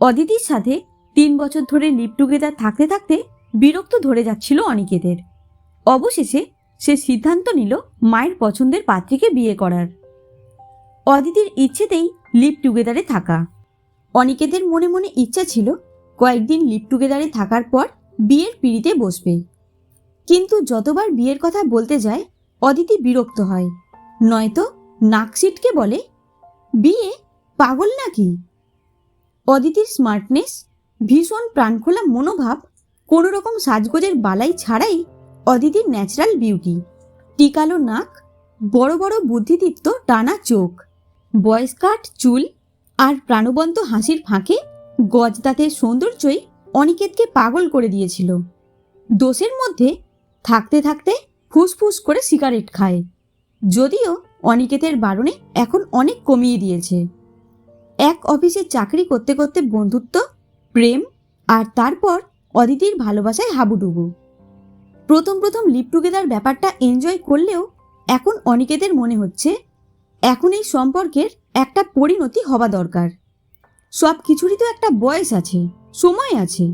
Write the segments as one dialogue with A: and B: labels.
A: অদিতির সাথে তিন বছর ধরে লিপ টুগেদার থাকতে থাকতে বিরক্ত ধরে যাচ্ছিল অনিকেতের। অবশেষে সে সিদ্ধান্ত নিল মায়ের পছন্দের পাত্রীকে বিয়ে করার। অদিতির ইচ্ছেতেই লিপ টুগেদারে থাকা। অনিকেতের মনে মনে ইচ্ছা ছিল কয়েকদিন লিপ টুগেদারে থাকার পর বিয়ের পিড়িতে বসবে। কিন্তু যতবার বিয়ের কথা বলতে যায়, অদিতি বিরক্ত হয়। নয়তো নাকসিটকে বলে, বিয়ে পাগল নাকি? অদিতির স্মার্টনেস ভীষণ প্রাণখোলা মনোভাব কোনো রকম সাজগোজের বালাই ছাড়াই অদিতির ন্যাচারাল বিউটি টিকালো নাক, বড় বড় বুদ্ধিদীপ্ত টানা চোখ বয়স কাট চুল আর প্রাণবন্ত হাসির ফাঁকে গজদাতের সৌন্দর্যই অনিকেতকে পাগল করে দিয়েছিল। দোষের মধ্যে থাকতে থাকতে ফুসফুস করে সিগারেট খায়। যদিও অনিকেতের বারণে এখন অনেক কমিয়ে দিয়েছে। এক অফিসে চাকরি করতে করতে বন্ধুত্ব, প্রেম আর তারপর অদিতির ভালোবাসায় হাবুডুবু। প্রথম প্রথম লিপ টুগেদার ব্যাপারটা এনজয় করলেও এখন অনিকেতের মনে হচ্ছে এখন এই সম্পর্কের একটা পরিণতি হওয়া দরকার। সব কিছুরই তো একটা বয়স আছে, সময় আছে।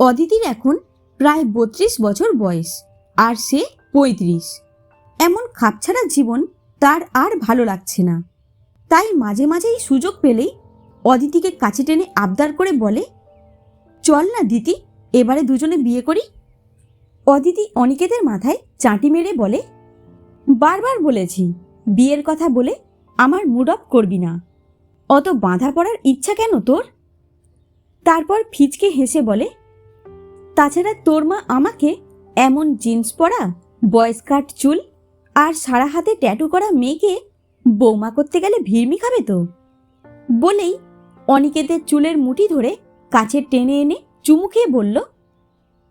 A: অদিতির এখন প্রায় বত্রিশ বছর বয়স আর সে পঁয়ত্রিশ। এমন খাপছাড়া জীবন তার আর ভালো লাগছে না। তাই মাঝে মাঝেই সুযোগ পেলেই অদিতিকে কাছে টেনে আবদার করে বলে, চল না দিতি, এবারে দুজনে বিয়ে করি। অদিতি অনিকেতের মাথায় চাঁটি মেরে বলে, বারবার বলেছি, বিয়ের কথা বলে আমার মুড অফ করবি না। অত বাঁধা পড়ার ইচ্ছা কেন তোর? তারপর ফিচকে হেসে বলে, তাছাড়া তোর মা আমাকে এমন জিন্স পরা বয়স কাট চুল আর সারা হাতে ট্যাটু করা মেয়েকে বৌমা করতে গেলে ভিড়মি খাবে তো? বলেই অনিকেতের চুলের মুঠি ধরে কাছে টেনে এনে চুমু খেয়ে বলল,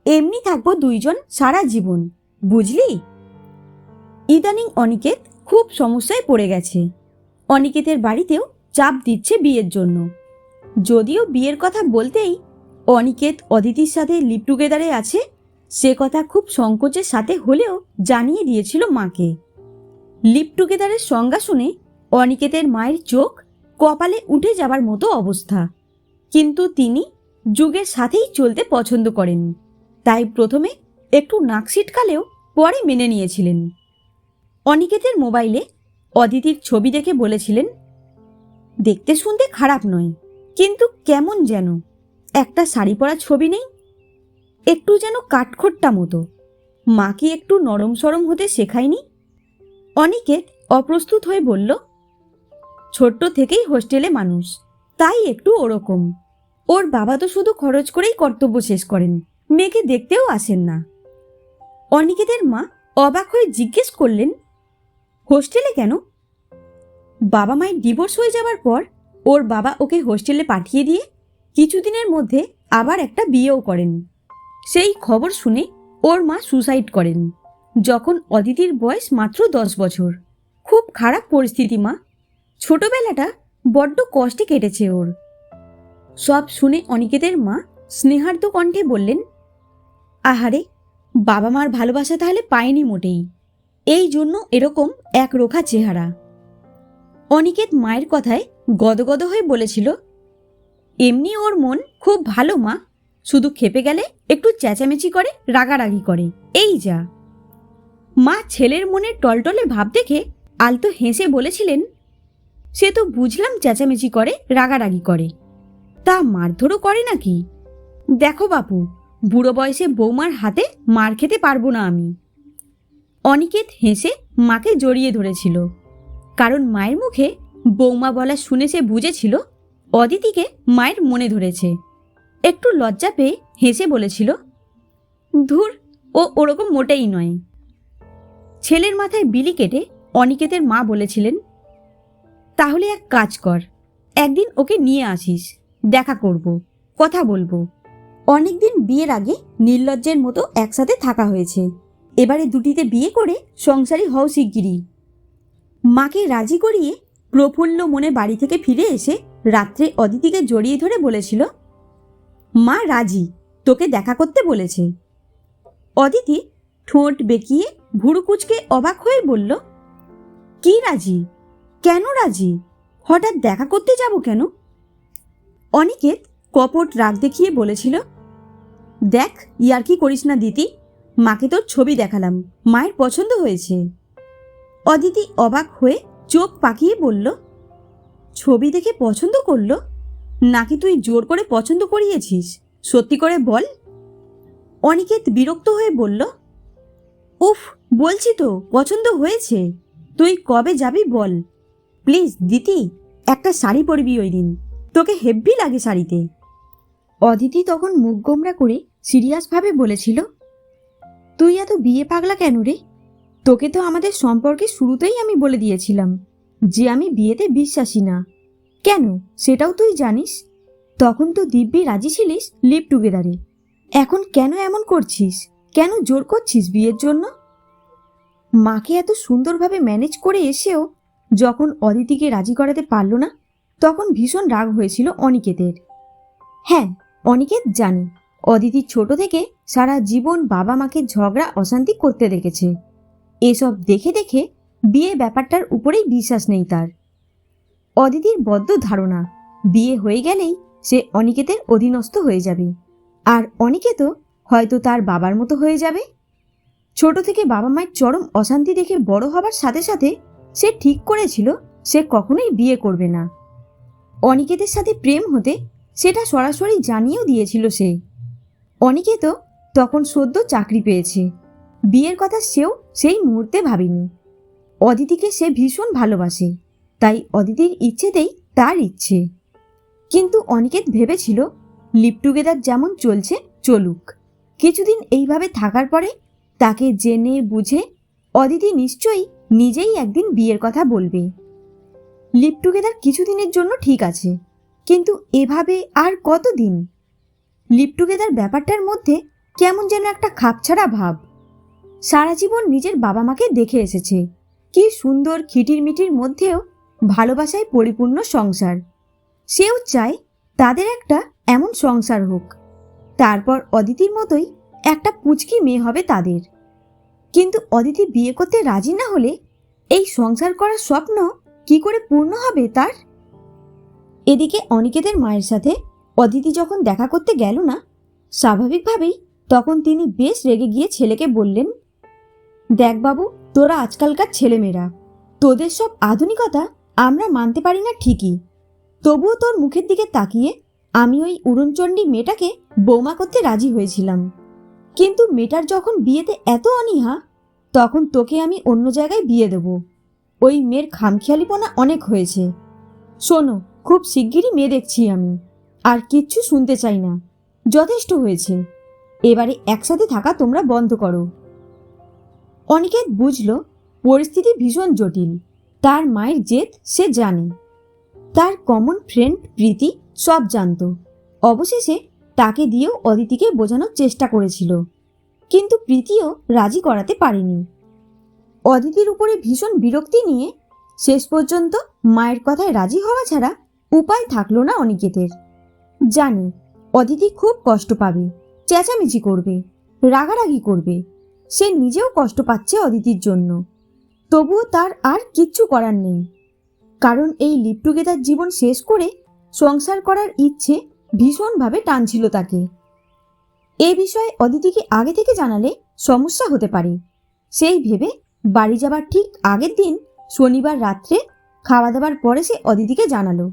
A: এমনি থাকব দুইজন সারা জীবন, বুঝলি? ইদানিং অনিকেত খুব সমস্যায় পড়ে গেছে। অনিকেতের বাড়িতেও চাপ দিচ্ছে বিয়ের জন্য। যদিও বিয়ের কথা বলতেই অনিকেত অদিতির সাথে লিপ টুগেদারে আছে, সে কথা খুব সংকোচের সাথে হলেও জানিয়ে দিয়েছিল মাকে। লিপ টুগেদারের সংজ্ঞা শুনে অনিকেতের মায়ের চোখ কপালে উঠে যাবার মতো অবস্থা। কিন্তু তিনি যুগের সাথেই চলতে পছন্দ করেন। তাই প্রথমে একটু নাক ছিটকালেও পরে মেনে নিয়েছিলেন। অনিকেতের মোবাইলে অদিতির ছবি দেখে বলেছিলেন, দেখতে শুনতে খারাপ নয়, কিন্তু কেমন যেন। একটা শাড়ি পরা ছবি নেই, একটু যেন কাঠখোট্টা মতো। মা কি একটু নরম সরম হতে শেখায়নি অনিকেত অপ্রস্তুত হয়ে বলল, ছোট্ট থেকেই হোস্টেলে মানুষ, তাই একটু ওরকম। ওর বাবা তো শুধু খরচ করেই কর্তব্য শেষ করেন, মেয়েকে দেখতেও আসেন না। অনিকেতের মা অবাক হয়ে জিজ্ঞেস করলেন, হোস্টেলে কেন? বাবা মায়ের ডিভোর্স হয়ে যাবার পর ওর বাবা ওকে হোস্টেলে পাঠিয়ে দিয়ে কিছুদিনের মধ্যে আবার একটা বিয়েও করেন। সেই খবর শুনে ওর মা সুসাইড করেন। যখন অদিতির বয়স মাত্র দশ বছর। খুব খারাপ পরিস্থিতি, মা। ছোটবেলাটা বড্ড কষ্টে কেটেছে ওর। সব শুনে অনিকেতের মা স্নেহার্দ কণ্ঠে বললেন, আহারে বাবা মার ভালোবাসা তাহলে পায়নি মোটেই। এই জন্য এরকম এক রোখা চেহারা। অনিকেত মায়ের কথায় গদগদ হয়ে বলেছিল, এমনি ওর মন খুব ভালো, মা। শুধু খেপে গেলে একটু চেঁচামেচি করে, রাগারাগি করে। এই যা। মা ছেলের মনে টলটলে ভাব দেখে আলতো হেসে বলেছিলেন, সে তো বুঝলাম চেঁচামেচি করে, রাগারাগি করে। তা মারধরও করে নাকি? দেখো বাপু, বুড়ো বয়সে বৌমার হাতে মার খেতে পারব না আমি। অনিকেত হেসে মাকে জড়িয়ে ধরেছিল। কারণ মায়ের মুখে বৌমা বলা শুনে সে বুঝেছিল, অদিতিকে মায়ের মনে ধরেছে। একটু লজ্জা পেয়ে হেসে বলেছিল, ধুর, ও ওরকম মোটেই নয়। ছেলের মাথায় বিলি কেটে অনিকেতের মা বলেছিলেন, তাহলে এক কাজ কর, একদিন ওকে নিয়ে আসিস, দেখা করব, কথা বলব। অনেকদিন বিয়ের আগে নির্লজ্জের মতো একসাথে থাকা হয়েছে। এবারে দুটিতে বিয়ে করে সংসারী হও শিগগিরই। মাকে রাজি করিয়ে প্রফুল্ল মনে বাড়ি থেকে ফিরে এসে রাত্রে অদিতিকে জড়িয়ে ধরে বলেছিল, মা রাজি, তোকে দেখা করতে বলেছে। অদিতি ঠোঁট বেঁকিয়ে ভুরু কুচকে অবাক হয়ে বলল, কি রাজি? কেন রাজি? হঠাৎ দেখা করতে যাব কেন? অনিকেত কপট রাগ দেখিয়ে বলেছিল, দেখ, ইয়ার কি করিস না দিতি? মাকে তোর ছবি দেখালাম, মায়ের পছন্দ হয়েছে। অদিতি অবাক হয়ে চোখ পাকিয়ে বলল, ছবি দেখে পছন্দ করল? নাকি তুই জোর করে পছন্দ করিয়েছিস? সত্যি করে বল। অনিকেত বিরক্ত হয়ে বলল উফ, বলছি তো, পছন্দ হয়েছে। তুই কবে যাবি বল। প্লিজ, দিতি, একটা শাড়ি পরবি ওই দিন। তোকে হেব্বি লাগে শাড়িতে। অদিতি তখন মুখ গোমরা করে সিরিয়াসভাবে বলেছিল, তুই এত বিয়ে পাগলা কেন রে? তোকে তো আমাদের সম্পর্কে শুরুতেই আমি বলে দিয়েছিলাম যে আমি বিয়েতে বিশ্বাসী না। কেন? সেটাও তুই জানিস? তখন তো দিব্যি রাজি ছিলিস লিভ টুগেদারে। এখন কেন এমন করছিস? কেন জোর করছিস বিয়ের জন্য? মাকে এত সুন্দরভাবে ম্যানেজ করে এসেও যখন অদিতিকে রাজি করাতে পারল না, তখন ভীষণ রাগ হয়েছিল অনিকেতের। হ্যাঁ অনিকেত জানি অদিতি ছোট থেকে সারা জীবন বাবা মাকে ঝগড়া, অশান্তি করতে দেখেছে। এসব দেখে দেখে বিয়ে ব্যাপারটার উপরেই বিশ্বাস নেই তার। অদিতির বদ্ধ ধারণা, বিয়ে হয়ে গেলেই সে অনিকেতের অধীনস্থ হয়ে যাবে। আর অনিকেতও হয়তো তার বাবার মতো হয়ে যাবে? ছোট থেকে বাবা মায়ের চরম অশান্তি দেখে বড় হবার সাথে সাথে সে ঠিক করেছিল, সে কখনোই বিয়ে করবে না। অনিকেতের সাথে প্রেম হতে সেটা সরাসরি জানিয়েও দিয়েছিল সে। অনিকেত তখন সদ্য চাকরি পেয়েছে। বিয়ের কথা সেও সেই মুহূর্তে ভাবেনি। অদিতিকে সে ভীষণ ভালোবাসে, তাই অদিতির ইচ্ছেতেই তার ইচ্ছে। কিন্তু অনিকেত ভেবেছিল, লিপ টুগেদার যেমন চলছে, চলুক। কিছুদিন এইভাবে থাকার পরে তাকে জেনে বুঝে অদিতি নিশ্চয়ই নিজেই একদিন বিয়ের কথা বলবে। লিপ টুগেদার কিছুদিনের জন্য ঠিক আছে, কিন্তু এভাবে আর কতদিন? লিপ টুগেদার ব্যাপারটার মধ্যে কেমন যেন একটা খাপছাড়া ভাব। সারা জীবন নিজের বাবা মাকে দেখে এসেছে, কি সুন্দর খিটির মিটির মধ্যেও ভালোবাসায় পরিপূর্ণ সংসার। সেও চায় তাদের একটা এমন সংসার হোক। তারপর অদিতির মতোই একটা পুচকি মেয়ে হবে তাদের। কিন্তু অদিতি বিয়ে করতে রাজি না হলে এই সংসার করার স্বপ্ন কি করে পূর্ণ হবে তার? এদিকে অনিকেতের মায়ের সাথে অদিতি যখন দেখা করতে গেল না, স্বাভাবিকভাবেই তখন তিনি বেশ রেগে গিয়ে ছেলেকে বললেন, দেখ বাবু, তোরা আজকালকার ছেলেমেয়েরা, তোদের সব আধুনিকতা আমরা মানতে পারি না ঠিকই। তবুও তোর মুখের দিকে তাকিয়ে আমি ওই উড়নচণ্ডী মেয়েটাকে বৌমা করতে রাজি হয়েছিলাম। কিন্তু মেয়েটার যখন বিয়েতে এত অনীহা, তখন তোকে আমি অন্য জায়গায় বিয়ে দেব। ওই মেয়ের খামখেয়ালিপনা অনেক হয়েছে। শোনো, খুব শিগগিরই মেয়ে দেখছি আমি। আর কিচ্ছু শুনতে চাই না। যথেষ্ট হয়েছে। এবারে একসাথে থাকা তোমরা বন্ধ করো। অনিকেত বুঝল, পরিস্থিতি ভীষণ জটিল। তার মায়ের জেদ সে জানে। তার কমন ফ্রেন্ড প্রীতি সব জানত। অবশেষে তাকে দিয়েও অদিতিকে বোঝানোর চেষ্টা করেছিল। কিন্তু প্রীতিও রাজি করাতে পারেনি। অদিতির উপরে ভীষণ বিরক্তি নিয়ে শেষ পর্যন্ত মায়ের কথায় রাজি হওয়া ছাড়া উপায় থাকল না অনিকেতের। জানি, অদিতি খুব কষ্ট পাবে, চেঁচামেচি করবে, রাগারাগি করবে, সে নিজেও কষ্ট পাচ্ছে অদিতির জন্য। তবুও তার আর কিচ্ছু করার নেই। কারণ এই লিপ টুগেদার জীবন শেষ করে সংসার করার ইচ্ছে ভীষণভাবে টানছিল তাকে। এ বিষয়ে অদিতিকে আগে থেকে জানালে সমস্যা হতে পারে। সেই ভেবে বাড়ি যাবার ঠিক আগের দিন শনিবার রাত্রে খাওয়া দাওয়ার পরে সে অদিতিকে জানালো।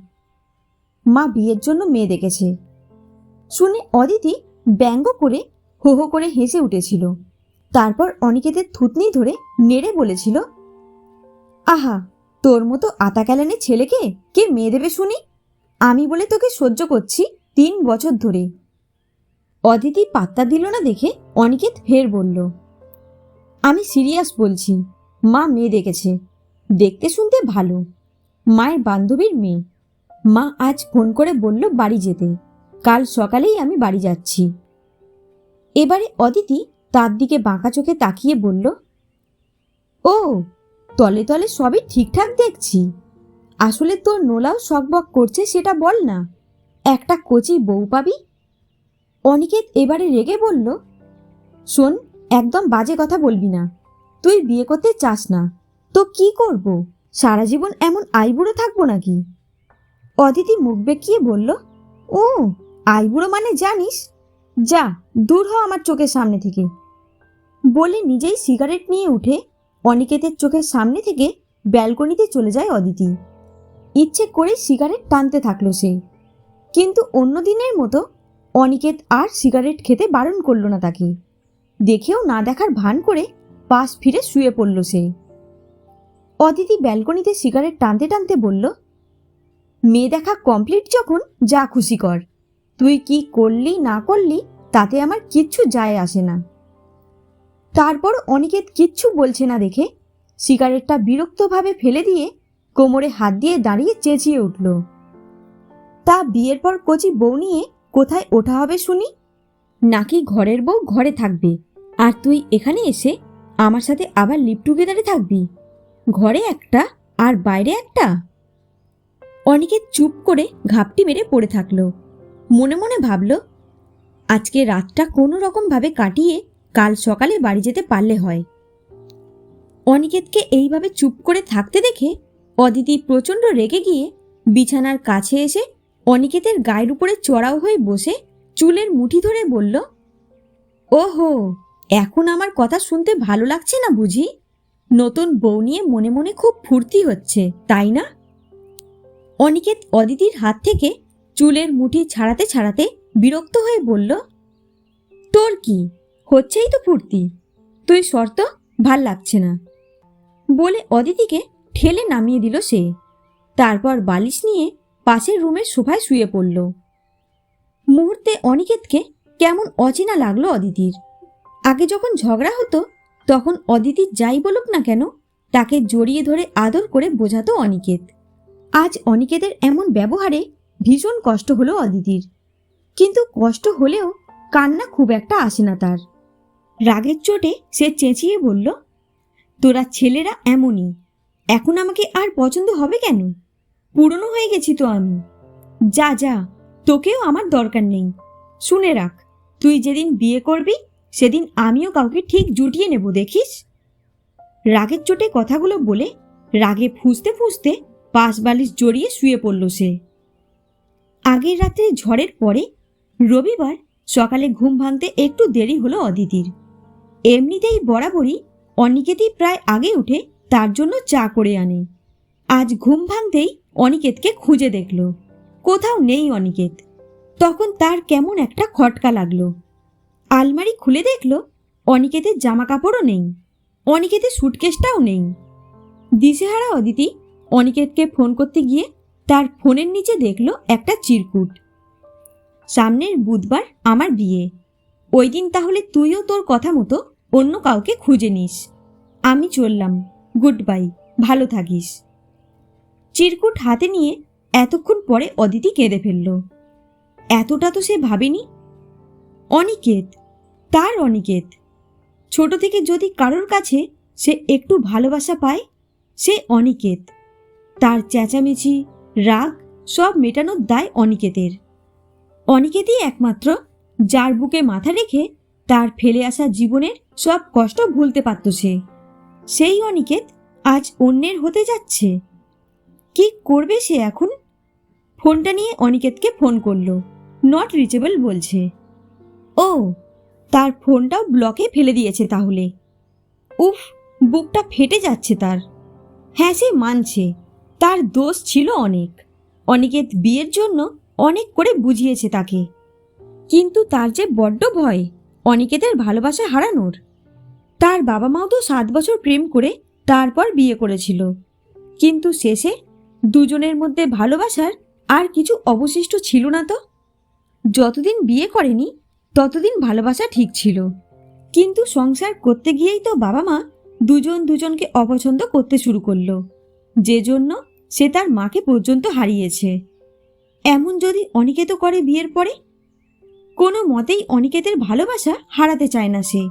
A: মা বিয়ের জন্য মেয়ে দেখেছে। শুনে অদিতি ব্যঙ্গ করে হো হো করে হেসে উঠেছিল। তারপর অনিকেতের থুতনি ধরে নেড়ে বলেছিল, আহা, তোর মতো আতাকালানে ছেলেকে কে মেয়ে দেবে শুনি? আমি বলে তোকে সহ্য করছি তিন বছর ধরে। অদিতি পাত্তা দিল না দেখে অনিকেত ফের বলল, আমি সিরিয়াস বলছি, মা মেয়ে দেখেছে, দেখতে শুনতে ভালো, মায়ের বান্ধবীর মেয়ে। মা আজ ফোন করে বলল বাড়ি যেতে, কাল সকালেই আমি বাড়ি যাচ্ছি। এবারে অদিতি তার দিকে বাঁকা চোখে তাকিয়ে বলল, ও, তলে তলে সবই ঠিকঠাক দেখছি। আসলে তোর নোলাও সকবক করছে সেটা বল না। একটা কচি বউ পাবি? অনিকেত এবারে রেগে বলল, শোন, একদম বাজে কথা বলবি না। তুই বিয়ে করতে চাস না। তো কি করব? সারা জীবন এমন আইবুড়ো থাকব নাকি? অদিতি মুখ বেঁকিয়ে বলল, ও, আইবুড়ো মানে জানিস? যা, দূর হ আমার চোখের সামনে থেকে। বলে নিজেই সিগারেট নিয়ে উঠে অনিকেতের চোখের সামনে থেকে ব্যালকনিতে চলে যায় অদিতি। ইচ্ছে করে সিগারেট টানতে থাকল সে। কিন্তু অন্য দিনের মতো অনিকেত আর সিগারেট খেতে বারণ করল না তাকে। দেখেও না দেখার ভান করে পাশ ফিরে শুয়ে পড়ল সে। অদিতি ব্যালকনিতে সিগারেট টানতে টানতে বলল, মেয়ে দেখা কমপ্লিট যখন যা খুশি কর। তুই কি করলি না করলি তাতে আমার কিচ্ছু যায় আসে না। তারপর অনিকেত কিচ্ছু বলছে না দেখে সিগারেটটা বিরক্তভাবে ফেলে দিয়ে কোমরে হাত দিয়ে দাঁড়িয়ে চেঁচিয়ে উঠল। তা বিয়ের পর কচি বউ নিয়ে কোথায় ওঠা হবে শুনি? নাকি ঘরের বউ ঘরে থাকবে? আর তুই এখানে এসে আমার সাথে আবার লিপ টুগেদারে থাকবি? ঘরে একটা আর বাইরে একটা? অনিকেত চুপ করে ঘাপটি মেরে পড়ে থাকল। মনে মনে ভাবল, আজকে রাতটা কোনো রকমভাবে কাটিয়ে কাল সকালে বাড়ি যেতে পারলে হয়। অনিকেতকে এইভাবে চুপ করে থাকতে দেখে অদিতি প্রচণ্ড রেগে গিয়ে বিছানার কাছে এসে অনিকেতের গায়ের উপরে চড়াও হয়ে বসে চুলের মুঠি ধরে বলল, ওহো, এখন আমার কথা শুনতে ভালো লাগছে না বুঝি? নতুন বউ নিয়ে মনে মনে খুব ফুর্তি হচ্ছে, তাই না? অনিকেত অদিতির হাত থেকে চুলের মুঠি ছাড়াতে ছাড়াতে বিরক্ত হয়ে বলল, তোর কি? হচ্ছেই তো ফুর্তি। তুই শর্ত, ভালো লাগছে না। বলে অদিতিকে ঠেলে নামিয়ে দিল সে। তারপর বালিশ নিয়ে পাশের রুমের সোফায় শুয়ে পড়ল। মুহূর্তে অনিকেতকে কেমন অচেনা লাগল অদিতির। আগে যখন ঝগড়া হতো, তখন অদিতি যাই বলুক না কেন, তাকে জড়িয়ে ধরে আদর করে বোঝাতো অনিকেত। আজ অনিকেতের এমন ব্যবহারে ভীষণ কষ্ট হলো অদিতির। কিন্তু কষ্ট হলেও কান্না খুব একটা আসে না তার। রাগের চোটে সে চেঁচিয়ে বলল, তোরা ছেলেরা এমনই এখন আমাকে আর পছন্দ হবে কেন? পুরনো হয়ে গেছি তো আমি। যা যা, তোকেও আমার দরকার নেই। শুনে রাখ, তুই যেদিন বিয়ে করবি, সেদিন আমিও কাউকে ঠিক জুটিয়ে নেব, দেখিস? রাগের চোটে কথাগুলো বলে রাগে ফুঁসতে ফুঁসতে পাশ বালিশ জড়িয়ে শুয়ে পড়ল সে। আগের রাতে ঝড়ের পরে রবিবার সকালে ঘুম ভাঙতে একটু দেরি হলো অদিতির। এমনিতেই বরাবরই অনিকেতই প্রায় আগে উঠে তার জন্য চা করে আনে। আজ ঘুম ভাঙতেই অনিকেতকে খুঁজে দেখল। কোথাও নেই অনিকেত। তখন তার কেমন একটা খটকা লাগল। আলমারি খুলে দেখল, অনিকেতের জামা কাপড়ও নেই, অনিকেতের সুটকেসটাও নেই। দিশেহারা অদিতি অনিকেতকে ফোন করতে গিয়ে তার ফোনের নিচে দেখল একটা চিরকুট। সামনের বুধবার আমার বিয়ে। ওই দিন তাহলে তুইও তোর কথা মতো অন্য কাউকে খুঁজে নিস। আমি চললাম। গুড বাই ভালো থাকিস। চিরকুট হাতে নিয়ে এতক্ষণ পরে অদিতি কেঁদে ফেলল। এতটা তো সে ভাবেনি? অনিকেত তার অনিকেত? ছোট থেকে যদি কারোর কাছে সে একটু ভালোবাসা পায়, সে অনিকেত। তার চেঁচামেচি, রাগ সব মেটানোর দায় অনিকেতের। অনিকেতই একমাত্র যার বুকে মাথা রেখে তার ফেলে আসা জীবনের সব কষ্ট ভুলতে পারত সে। সেই অনিকেত আজ অন্যের হতে যাচ্ছে। কি করবে সে এখন? ফোনটা নিয়ে অনিকেতকে ফোন করল। নট রিচেবল বলছে। ও, তার ফোনটাও ব্লকে ফেলে দিয়েছে তাহলে। উফ, বুকটা ফেটে যাচ্ছে তার। হ্যাঁ সে মানছে। তার দোষ ছিল অনেক। অনিকেত বিয়ের জন্য অনেক করে বুঝিয়েছে তাকে। কিন্তু তার যে বড্ড ভয়, অনিকেতের ভালোবাসা হারানোর। তার বাবা মাও তো সাত বছর প্রেম করে তারপর বিয়ে করেছিল। কিন্তু শেষে দুজনের মধ্যে ভালোবাসার আর কিছু অবশিষ্ট ছিল না তো। যতদিন বিয়ে করেনি, ততদিন ভালোবাসা ঠিক ছিল। কিন্তু সংসার করতে গিয়েই তো বাবা মা দুজন দুজনকে অপছন্দ করতে শুরু করল, যে জন্য সে তার মাকে পর্যন্ত হারিয়েছে। এমন যদি অনিকেত করে বিয়ের পরে? কোনো মতেই অনিকেতের ভালোবাসা হারাতে চায় না সে।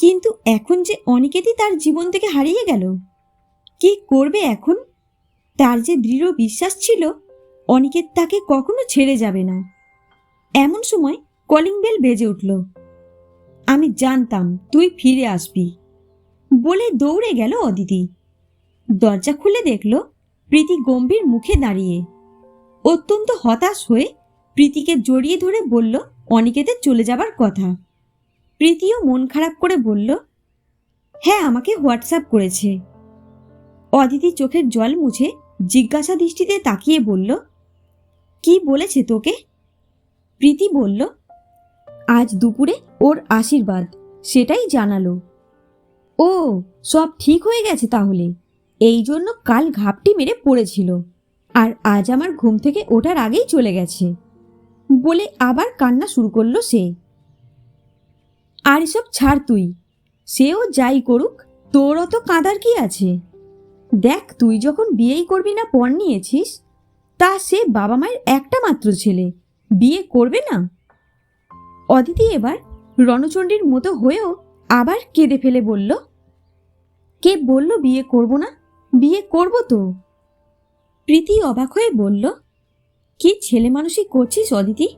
A: কিন্তু এখন যে অনিকেতই তার জীবন থেকে হারিয়ে গেল, কি করবে এখন? তার যে দৃঢ় বিশ্বাস ছিল, অনিকেত তাকে কখনো ছেড়ে যাবে না। এমন সময় কলিং বেল বেজে উঠল। আমি জানতাম তুই ফিরে আসবি। বলে দৌড়ে গেল অদিতি। দরজা খুলে দেখল প্রীতি গম্ভীর মুখে দাঁড়িয়ে। অত্যন্ত হতাশ হয়ে প্রীতিকে জড়িয়ে ধরে বলল, অনিকেতের চলে যাবার কথা। প্রীতিও মন খারাপ করে বলল হ্যাঁ আমাকে হোয়াটসঅ্যাপ করেছে। অদিতি চোখের জল মুছে জিজ্ঞাসা দৃষ্টিতে তাকিয়ে বলল, কি বলেছে তোকে? প্রীতি বলল, আজ দুপুরে ওর আশীর্বাদ, সেটাই জানালো। ও, সব ঠিক হয়ে গেছে তাহলে? এই জন্য কাল ঘাপটি মেরে পড়েছিল, আর আজ আমার ঘুম থেকে ওঠার আগেই চলে গেছে। বলে আবার কান্না শুরু করল সে। আর এসব ছাড় তুই। সেও যাই করুক তোর অত কাঁদার কি আছে? দেখ, তুই যখন বিয়েই করবি না পণ নিয়েছিস, তা সে বাবা মায়ের একটা মাত্র ছেলে। বিয়ে করবে না? অদিতি এবার রণচণ্ডীর মতো হয়েও আবার কেঁদে ফেলে বলল, কে বলল বিয়ে করব না? বিয়ে করব তো? প্রীতি অবাক হয়ে বলল, কি ছেলে মানুষই করছিস অদিতি?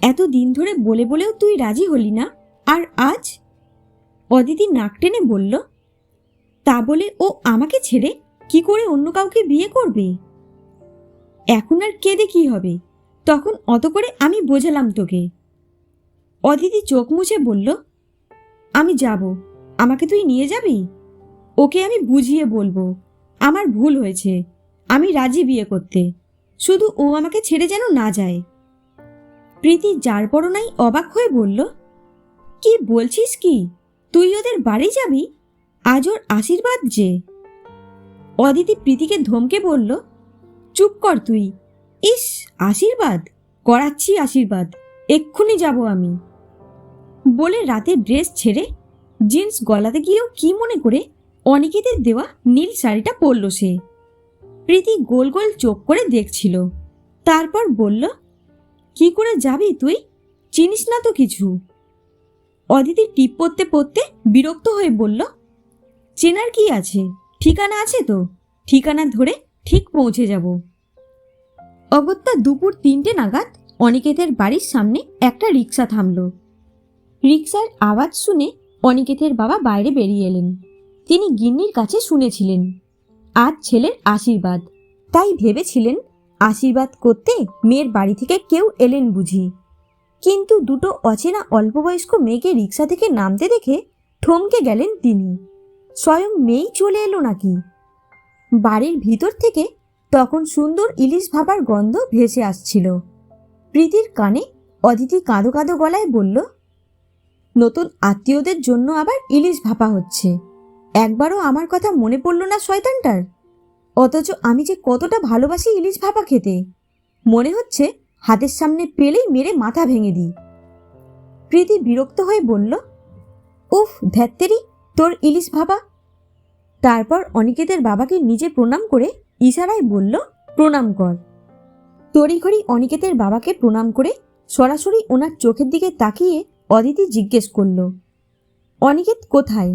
A: এত দিন ধরে বলে বলেও তুই রাজি হলি না? আর আজ? অদিতি নাক টেনে বলল, তা বলে ও আমাকে ছেড়ে কি করে অন্য কাউকে বিয়ে করবে? এখন আর কেঁদে কি হবে? তখন অত করে আমি বোঝালাম তোকে। অদিতি চোখ মুছে বলল, আমি যাব। আমাকে তুই নিয়ে যাবি? ওকে আমি বুঝিয়ে বলব। আমার ভুল হয়েছে। আমি রাজি বিয়ে করতে। শুধু ও আমাকে ছেড়ে যেন না যায়। প্রীতি যার পরনাই অবাক হয়ে বলল কি বলছিস কি? তুই ওদের বাড়ি যাবি? আজ ওর আশীর্বাদ যে। অদিতি প্রীতিকে ধমকে বলল, চুপ কর তুই। ইস, আশীর্বাদ। করাচ্ছি আশীর্বাদ। এক্ষুনি যাব আমি। বলে রাতে ড্রেস ছেড়ে জিন্স গলাতে গিয়েও কি মনে করে অনিকেতের দেওয়া নীল শাড়িটা পরল সে। প্রীতি গোল গোল চোখ করে দেখছিল। তারপর বলল, কি করে যাবি তুই? চিনিস না তো কিছু? অদিতি টিপ পড়তে পড়তে বিরক্ত হয়ে বলল, চেনার কি আছে? ঠিকানা আছে তো? ঠিকানা ধরে ঠিক পৌঁছে যাব। অগত্যা দুপুর তিনটে নাগাদ অনিকেতের বাড়ির সামনে একটা রিক্সা থামল। রিক্সার আওয়াজ শুনে অনিকেতের বাবা বাইরে বেরিয়ে এলেন। তিনি গিন্নির কাছে শুনেছিলেন, আজ ছেলের আশীর্বাদ। তাই ভেবেছিলেন, আশীর্বাদ করতে মেয়ের বাড়ি থেকে কেউ এলেন বুঝি? কিন্তু দুটো অচেনা অল্পবয়স্ক মেয়েকে রিক্সা থেকে নামতে দেখে থমকে গেলেন তিনি। স্বয়ং মেয়েই চলে এলো নাকি? বাড়ির ভিতর থেকে তখন সুন্দর ইলিশ ভাবার গন্ধ ভেসে আসছিল। প্রীতির কানে অদিতি কাঁদো কাঁদো গলায় বলল, নতুন আত্মীয়দের জন্য আবার ইলিশ ভাপা হচ্ছে। একবারও আমার কথা মনে পড়ল না শয়তানটার। অথচ আমি যে কতটা ভালোবাসি ইলিশ ভাপা খেতে। মনে হচ্ছে হাতের সামনে পেলেই মেরে মাথা ভেঙে দিই। প্রীতি বিরক্ত হয়ে বলল, উফ, ধ্যাত্তেরি, তোর ইলিশ ভাপা। তারপর অনিকেতের বাবাকে নিজে প্রণাম করে ইশারায় বলল, প্রণাম কর। তড়িঘড়ি অনিকেতের বাবাকে প্রণাম করে সরাসরি ওনার চোখের দিকে তাকিয়ে অদিতি জিজ্ঞেস করল, অনিকেত কোথায়?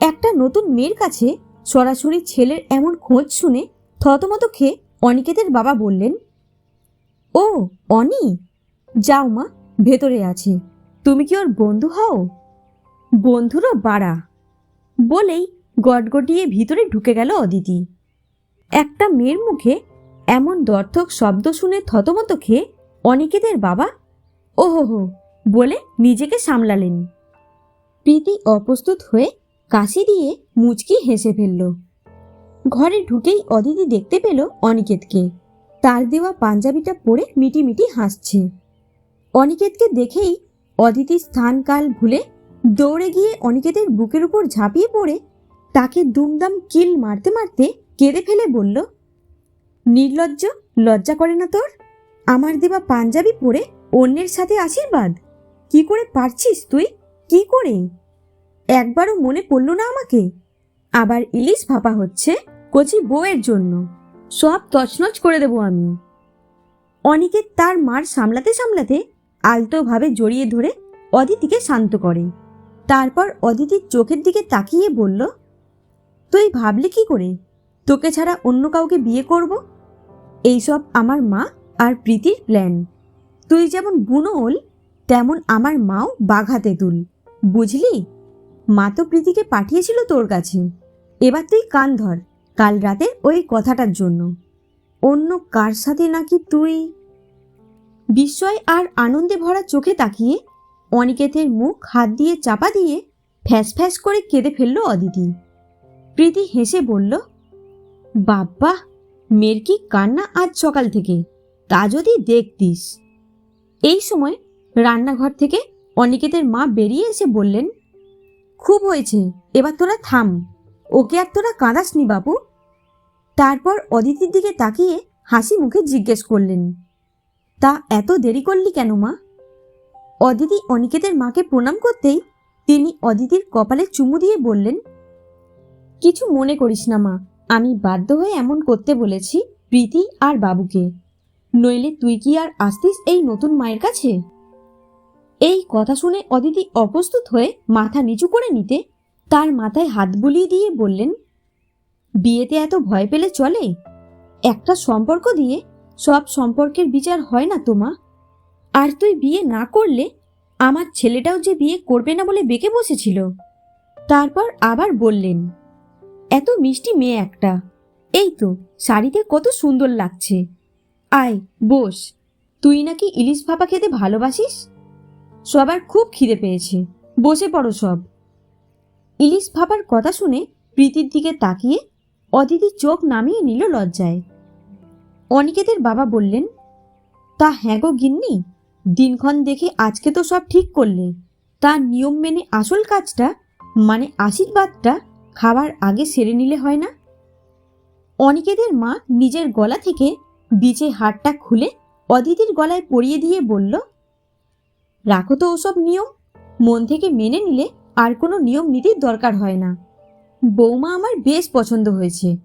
A: একটা নতুন মেয়ের কাছে সরাসরি ছেলের এমন খোঁজ শুনে থতমত খেয়ে অনিকেতের বাবা বললেন ও, অনি, যাও মা, ভেতরে আছে। তুমি কি ওর বন্ধু হও? বন্ধুরও বাড়া। বলেই গটগটিয়ে ভিতরে ঢুকে গেল অদিতি। একটা মেয়ের মুখে এমন দর্থক শব্দ শুনে থতমত খেয়ে অনিকেতের বাবা, ওহো বলে নিজেকে সামলালেন। প্রীতি অপ্রস্তুত হয়ে কাশি দিয়ে মুচকি হেসে ফেলল। ঘরে ঢুকেই অদিতি দেখতে পেল অনিকেতকে। তার দেওয়া পাঞ্জাবিটা পরে মিটিমিটি হাসছে। অনিকেতকে দেখেই অদিতি স্থান কাল ভুলে দৌড়ে গিয়ে অনিকেতের বুকের উপর ঝাঁপিয়ে পড়ে। তাকে দুমদাম কিল মারতে মারতে কেঁদে ফেলে বলল, নির্লজ্জ, লজ্জা করে না তোর? আমার দেওয়া পাঞ্জাবি পরে অন্যের সাথে আশীর্বাদ? কি করে পারছিস তুই? কি করে? একবারও মনে পড়ল না আমাকে। আবার ইলিশ ভাপা হচ্ছে কচি বউয়ের জন্য। সব তছনছ করে দেবো আমি। অনিকে তার মার সামলাতে সামলাতে আলতোভাবে জড়িয়ে ধরে অদিতিকে শান্ত করে। তারপর অদিতির চোখের দিকে তাকিয়ে বলল, তুই ভাবলি কি করে? তোকে ছাড়া অন্য কাউকে বিয়ে করব? এইসব আমার মা আর প্রীতির প্ল্যান তুই যেমন বুনো ওল, তেমন আমার মাও বাঘাতে তুল। বুঝলি? মা তো প্রীতিকে পাঠিয়েছিল তোর কাছে। এবার তুই কান ধর। কাল রাতে ওই কথাটার জন্য। অন্য কার সাথে নাকি তুই? বিস্ময় আর আনন্দে ভরা চোখে তাকিয়ে অনিকেতের মুখ হাত দিয়ে চাপা দিয়ে ফ্যাস ফ্যাস করে কেঁদে ফেলল অদিতি। প্রীতি হেসে বলল বাব্বা মেয়ের কি কান্না আজ সকাল থেকে? তা যদি দেখতিস। এই সময় রান্নাঘর থেকে অনিকেতের মা বেরিয়ে এসে বললেন, খুব হয়েছে, এবার তোরা থাম। ওকে আর তোরা কাঁদাসনি বাবু? তারপর অদিতির দিকে তাকিয়ে হাসি মুখে জিজ্ঞেস করলেন, তা এত দেরি করলি কেন মা? অদিতি অনিকেতের মাকে প্রণাম করতেই তিনি অদিতির কপালে চুমু দিয়ে বললেন, কিছু মনে করিস না মা, আমি বাধ্য হয়ে এমন করতে বলেছি প্রীতি আর বাবুকে। নইলে তুই কি আর আসতিস এই নতুন মায়ের কাছে? এই কথা শুনে অদিতি অপ্রস্তুত হয়ে মাথা নিচু করে নিতে তার মাথায় হাত বুলিয়ে দিয়ে বললেন, বিয়েতে এত ভয় পেলে চলে? একটা সম্পর্ক দিয়ে সব সম্পর্কের বিচার হয় না তোমা আর তুই বিয়ে না করলে আমার ছেলেটাও যে বিয়ে করবে না বলে বেঁকে বসেছিল? তারপর আবার বললেন, এত মিষ্টি মেয়ে একটা। এই তো, শাড়িতে কত সুন্দর লাগছে। আয়, বস। তুই নাকি ইলিশ ভাপা খেতে ভালোবাসিস? সবার খুব খিদে পেয়েছে। বসে পড়ো সব। ইলিশ ভাবার কথা শুনে প্রীতির দিকে তাকিয়ে অদিতি চোখ নামিয়ে নিল লজ্জায়। অনিকেতের বাবা বললেন, তা হ্যাঁ গো গিন্নি, দিনক্ষণ দেখে আজকে তো সব ঠিক করলে। তার নিয়ম মেনে আসল কাজটা মানে আশীর্বাদটা, খাবার আগে সেরে নিলে হয় না? অনিকেদের মা নিজের গলা থেকে বিচে হারটা খুলে অদিতির গলায় পরিয়ে দিয়ে বলল, রাখো তো ওসব নিয়ম, মন থেকে মেনে নিলে আর কোনো নিয়ম নীতির দরকার হয় না। বৌমা আমার বেশ পছন্দ হয়েছে।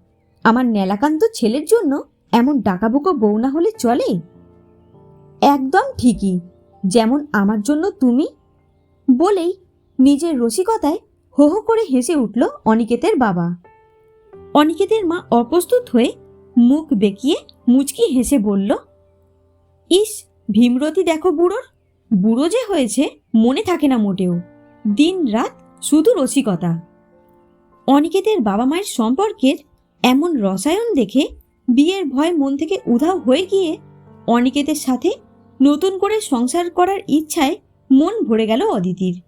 A: আমার নেলাকান্ত ছেলের জন্য এমন ডাকাবুকো বউ না হলে চলে? একদম ঠিকই। যেমন আমার জন্য তুমি? বলেই নিজের রসিকতায় হো হো করে হেসে উঠল অনিকেতের বাবা। অনিকেতের মা অপ্রস্তুত হয়ে মুখ বেঁকিয়ে মুচকি হেসে বলল, ইস, ভীমরতি দেখো বুড়োর। বুড়ো যে হয়েছে, মনে থাকে না মোটেও। দিন রাত শুধু রসিকতা। অনিকেতের বাবা মায়ের সম্পর্কের এমন রসায়ন দেখে বিয়ের ভয় মন থেকে উধাও হয়ে গিয়ে অনিকেতের সাথে নতুন করে সংসার করার ইচ্ছায় মন ভরে গেল অদিতির।